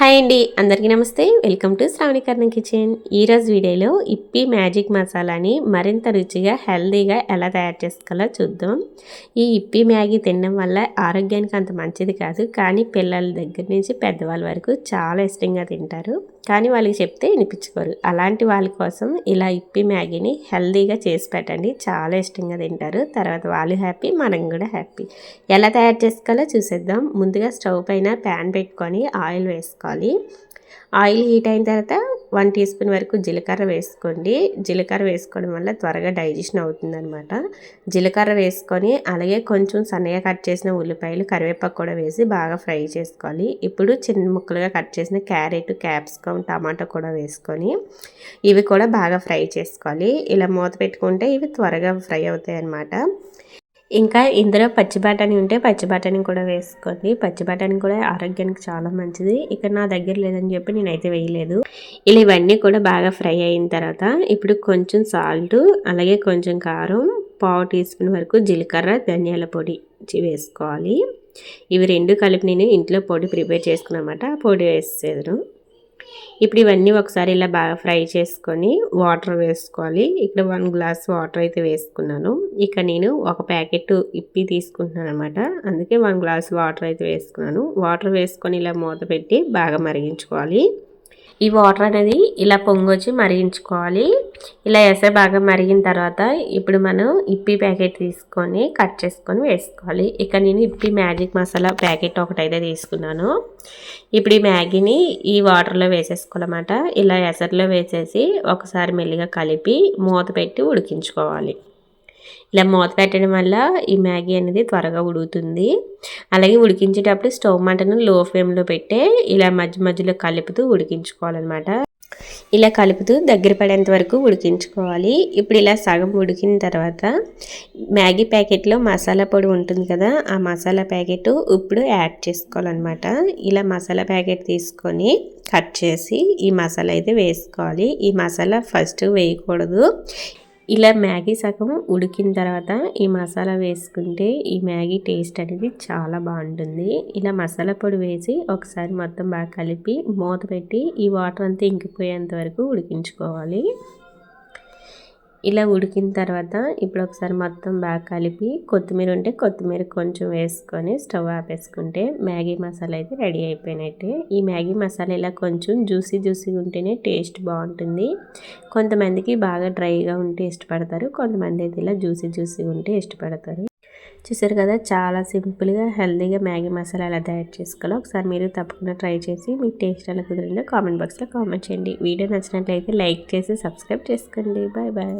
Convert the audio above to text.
Hi అండి అందరికీ నమస్తే. వెల్కమ్ టు శ్రావణీకరణ కిచెన్. ఈరోజు వీడియోలో ఇప్పి మ్యాజిక్ మసాలాని మరింత రుచిగా హెల్తీగా ఎలా తయారు చేసుకోవాలో చూద్దాం. ఈ ఇప్పి మ్యాగీ తినడం వల్ల ఆరోగ్యానికి అంత మంచిది కాదు కానీ పిల్లల దగ్గర నుంచి పెద్దవాళ్ళ వరకు చాలా ఇష్టంగా తింటారు. కానీ వాళ్ళకి చెప్తే వినిపించుకోరు. అలాంటి వాళ్ళ కోసం ఇలా ఇప్పి మ్యాగీని హెల్దీగా చేసి పెట్టండి. చాలా ఇష్టంగా తింటారు. తర్వాత వాళ్ళు హ్యాపీ మనం కూడా హ్యాపీ. ఎలా తయారు చేసుకోవాలో చూసేద్దాం. ముందుగా స్టవ్ పైన ప్యాన్ పెట్టుకొని ఆయిల్ వేసుకోవాలి. ఆయిల్ హీట్ అయిన తర్వాత వన్ టీ స్పూన్ వరకు జీలకర్ర వేసుకోండి. జీలకర్ర వేసుకోవడం వల్ల త్వరగా డైజెషన్ అవుతుందనమాట జీలకర్ర వేసుకొని అలాగే కొంచెం సన్నగా కట్ చేసిన ఉల్లిపాయలు కరివేపాకు కూడా వేసి బాగా ఫ్రై చేసుకోవాలి. ఇప్పుడు చిన్న ముక్కలుగా కట్ చేసిన క్యారెట్ క్యాప్సికమ్ టమాటో కూడా వేసుకొని ఇవి కూడా బాగా ఫ్రై చేసుకోవాలి. ఇలా మూత పెట్టుకుంటే ఇవి త్వరగా ఫ్రై అవుతాయి అన్నమాట ఇంకా ఇందులో పచ్చి బఠానీ ఉంటే పచ్చి బఠానీ కూడా వేసుకోండి. పచ్చి బఠానీ కూడా ఆరోగ్యానికి చాలా మంచిది. ఇక్కడ నా దగ్గర లేదని చెప్పి నేనైతే వేయలేదు. ఇలా ఇవన్నీ కూడా బాగా ఫ్రై అయిన తర్వాత ఇప్పుడు కొంచెం సాల్ట్ అలాగే కొంచెం కారం పావు టీ స్పూన్ వరకు జీలకర్ర ధనియాల పొడి వేసుకోవాలి. ఇవి రెండు కలిపి నేను ఇంట్లో పొడి ప్రిపేర్ చేసుకున్నమాట. పొడి వేసేదాను ఇప్పుడు ఇవన్నీ ఒకసారి ఇలా బాగా ఫ్రై చేసుకొని వాటర్ వేసుకోవాలి. ఇక్కడ వన్ గ్లాస్ వాటర్ అయితే వేసుకున్నాను. ఇక నేను ఒక ప్యాకెట్ ఇప్పి తీసుకుంటున్నాను అనమాట అందుకే వన్ గ్లాస్ వాటర్ అయితే వేసుకున్నాను. వాటర్ వేసుకొని ఇలా మూత పెట్టి బాగా మరిగించుకోవాలి. ఈ వాటర్ అనేది ఇలా పొంగొచ్చి మరిగించుకోవాలి. ఇలా వేసే బాగా మరిగిన తర్వాత ఇప్పుడు మనం ఇప్పి ప్యాకెట్ తీసుకొని కట్ చేసుకొని వేసుకోవాలి. ఇక నేను ఇప్పి మ్యాజిక్ మసాలా ప్యాకెట్ ఒకటైతే తీసుకున్నాను. ఇప్పుడు ఈ మ్యాగీని ఈ వాటర్లో వేసేసుకోవాలన్నమాట. ఇలా ఎసర్లో వేసేసి ఒకసారి మెల్లిగా కలిపి మూత పెట్టి ఉడికించుకోవాలి. ఇలా మూత పెట్టడం వల్ల ఈ మ్యాగీ అనేది త్వరగా ఉడుకుతుంది. అలాగే ఉడికించేటప్పుడు స్టవ్ మంటను లో ఫ్లేమ్లో పెట్టే ఇలా మధ్య మధ్యలో కలుపుతూ ఉడికించుకోవాలన్నమాట. ఇలా కలుపుతూ దగ్గర పడేంత వరకు ఉడికించుకోవాలి. ఇప్పుడు ఇలా సగం ఉడికిన తర్వాత మ్యాగీ ప్యాకెట్లో మసాలా పొడి ఉంటుంది కదా ఆ మసాలా ప్యాకెట్ ఇప్పుడు యాడ్ చేసుకోవాలన్నమాట. ఇలా మసాలా ప్యాకెట్ తీసుకొని కట్ చేసి ఈ మసాలా అయితే వేసుకోవాలి. ఈ మసాలా ఫస్ట్ వేయకూడదు. ఇలా మ్యాగీ సగం ఉడికిన తర్వాత ఈ మసాలా వేసుకుంటే ఈ మ్యాగీ టేస్ట్ అనేది చాలా బాగుంటుంది. ఇలా మసాలా పొడి వేసి ఒకసారి మొత్తం బాగా కలిపి మూత పెట్టి ఈ వాటర్ అంతా ఇంకిపోయేంత వరకు ఉడికించుకోవాలి. ఇలా ఉడికిన తర్వాత ఇప్పుడు ఒకసారి మొత్తం బాగా కలిపి కొత్తిమీర ఉంటే కొత్తిమీర కొంచెం వేసుకొని స్టవ్ ఆపేసుకుంటే మ్యాగీ మసాలా అయితే రెడీ అయిపోయినట్టే. ఈ మ్యాగీ మసాలా ఇలా కొంచెం జ్యూసీ జ్యూసీగా ఉంటేనే టేస్ట్ బాగుంటుంది. కొంతమందికి బాగా డ్రైగా ఉంటే ఇష్టపడతారు కొంతమంది అయితే ఇలా జ్యూసీ జ్యూసీగా ఉంటే ఇష్టపడతారు. చూసారు కదా చాలా సింపుల్గా హెల్తీగా మ్యాగీ మసాలా ఎలా తయారు చేసుకోవాలో ఒకసారి మీరు తప్పకుండా ట్రై చేసి మీకు టేస్ట్ ఎలా కుదిరిందో కామెంట్ బాక్స్లో కామెంట్ చేయండి. వీడియో నచ్చినట్లయితే లైక్ చేసి సబ్స్క్రైబ్ చేసుకోండి. Bye bye.